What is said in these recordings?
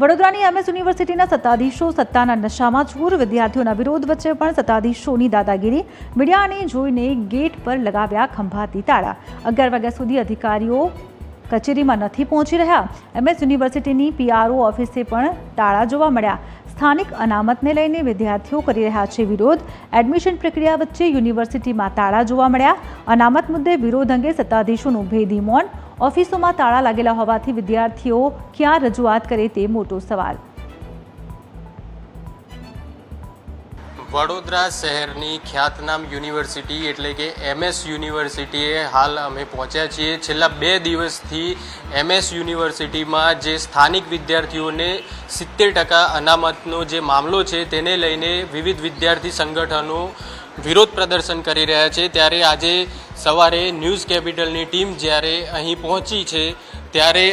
વડોદરાની એમએસ યુનિવર્સિટીના સત્તાધીશો સત્તાના નશામાં ચૂર વિદ્યાર્થીઓના વિરોધ વચ્ચે પણ સત્તાધીશોની દાદાગીરી મીડિયાને જોઈને ગેટ પર લગાવ્યા ખંભાતી તાળા. અગિયાર વાગ્યા સુધી અધિકારીઓ કચેરીમાં નથી પહોંચી રહ્યા. એમએસ યુનિવર્સિટીની પીઆરઓ ઓફિસે પણ તાળા જોવા મળ્યા. સ્થાનિક અનામતને લઈને વિદ્યાર્થીઓ કરી રહ્યા છે વિરોધ. એડમિશન પ્રક્રિયા વચ્ચે યુનિવર્સિટીમાં તાળા જોવા મળ્યા. અનામત મુદ્દે વિરોધ અંગે સત્તાધીશોનું ભેદી મૌન ઓફિસોમાં તાળા લાગેલા હોવાથી વિદ્યાર્થીઓ ક્યાં રજૂઆત કરે તે મોટો સવાલ. વડોદરા શહેરની ખ્યાતનામ યુનિવર્સિટી એટલે કે એમએસ યુનિવર્સિટીએ હાલ અમે પહોંચ્યા છીએ. છેલ્લા બે દિવસથી એમએસ યુનિવર્સિટીમાં જે સ્થાનિક વિદ્યાર્થીઓને સિત્તેર ટકા અનામતનો જે મામલો છે તેને લઈને વિવિધ વિદ્યાર્થી સંગઠનો વિરોધ પ્રદર્શન કરી રહ્યા છે. ત્યારે આજે સવારે ન્યૂઝ કેપિટલની ટીમ જ્યારે અહીં પહોંચી છે, ત્યારે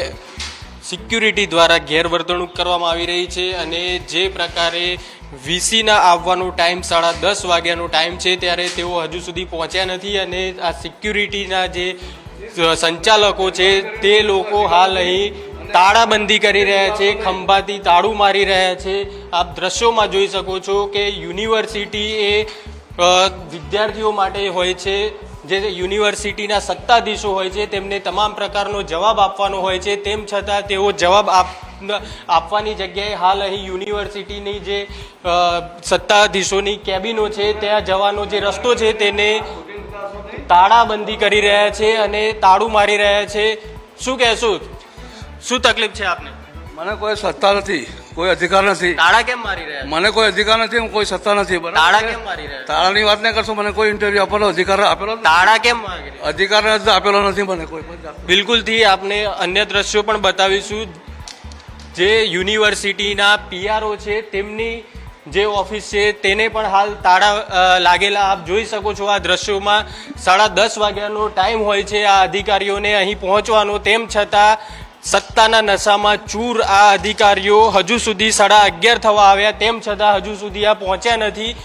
સિક્યુરિટી દ્વારા ગેરવર્તણૂક કરવામાં આવી રહી છે અને જે પ્રકારે વીસીના આવવાનો ટાઈમ સાડા દસ વાગ્યાનો ટાઈમ છે, ત્યારે તેઓ હજુ સુધી પહોંચ્યા નથી અને આ સિક્યુરિટીના જે સંચાલકો છે, તે લોકો હાલ અહીં તાળાબંધી કરી રહ્યા છે ખંભાથી તાળું મારી રહ્યા છે. આપ દ્રશ્યોમાં જોઈ શકો છો કે યુનિવર્સિટી એ વિદ્યાર્થીઓ માટે હોય છે જે યુનિવર્સિટીના સત્તાધીશો હોય છે, તેમને તમામ પ્રકારનો જવાબ આપવાનો હોય છે. તેમ છતાં તેઓ જવાબ આપ, આપવાની જગ્યાએ હાલ અહીં યુનિવર્સિટીની જે સત્તાધીશોની કેબિનો છે, ત્યાં જવાનો જે રસ્તો છે, તેને તાળાબંધી કરી રહ્યા છે અને તાળું મારી રહ્યા છે. શું કહેશું? શું તકલીફ છે આપને? મને કોઈ સત્તા નથી કોઈ અધિકાર નથી. તાળા કેમ મારી રહ્યા મને કોઈ અધિકાર નથી હું કોઈ સત્તા નથી બરાબર? તાળા કેમ મારી રહ્યા તાળાની વાત નહીં કરશો મને કોઈ ઇન્ટરવ્યુ આપેલો અધિકાર આપેલો તાળા કેમ મારી અધિકાર નથી આપેલો નથી મને કોઈ. બિલકુલથી આપને અન્ય દ્રશ્યો પણ બતાવીશું. જે યુનિવર્સિટીના પીઆરઓ છે તેમની જે ઓફિસ છે તેને પણ હાલ તાળા લાગેલા આપ જોઈ શકો છો આ દ્રશ્યોમાં. સાડા દસ વાગ્યાનો ટાઈમ હોય છે આ અધિકારીઓને અહીં પહોંચવાનો. તેમ છતાં સત્તાના નશામાં ચૂર આ અધિકારીઓ હજુ સુધી સાડા અગિયાર થવા આવ્યા. તેમ છતાં હજુ સુધી આ પહોંચ્યા નથી.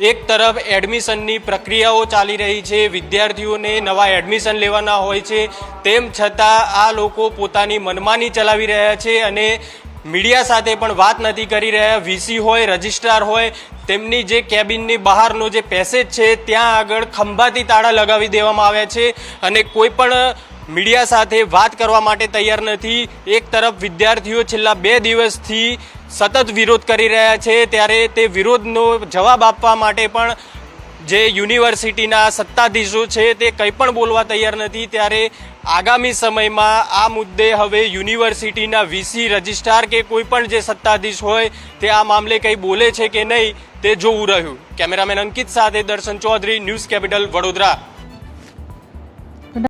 એક તરફ એડમિશનની પ્રક્રિયાઓ ચાલી રહી છે. વિદ્યાર્થીઓને નવા એડમિશન લેવાના હોય છે. તેમ છતાં આ લોકો પોતાની મનમાની ચલાવી રહ્યા છે અને મીડિયા સાથે પણ વાત નથી કરી રહ્યા. વીસી હોય, રજિસ્ટ્રાર હોય, તેમની જે કેબિનની બહારનો જે પેસેજ છે, ત્યાં આગળ ખંભાથી તાળા લગાવી દેવામાં આવ્યા છે અને કોઈ પણ મીડિયા સાથે વાત કરવા માટે તૈયાર નથી. એક તરફ વિદ્યાર્થીઓ છેલ્લા બે દિવસથી સતત વિરોધ કરી રહ્યા છે. ત્યારે તે વિરોધનો જવાબ આપવા માટે પણ જે યુનિવર્સિટીના સત્તાધીશો છે તે કંઈ પણ બોલવા તૈયાર નથી. ત્યારે આગામી સમયમાં આ મુદ્દે હવે યુનિવર્સિટીના વીસી રજિસ્ટ્રાર કે કોઈ પણ જે સત્તાધીશ હોય તે આ મામલે કંઈ બોલે છે કે નહીં તે જોવું રહ્યું. કેમેરામેન અંકિત સાથે દર્શન ચૌધરી, ન્યૂઝ કેપિટલ વડોદરા.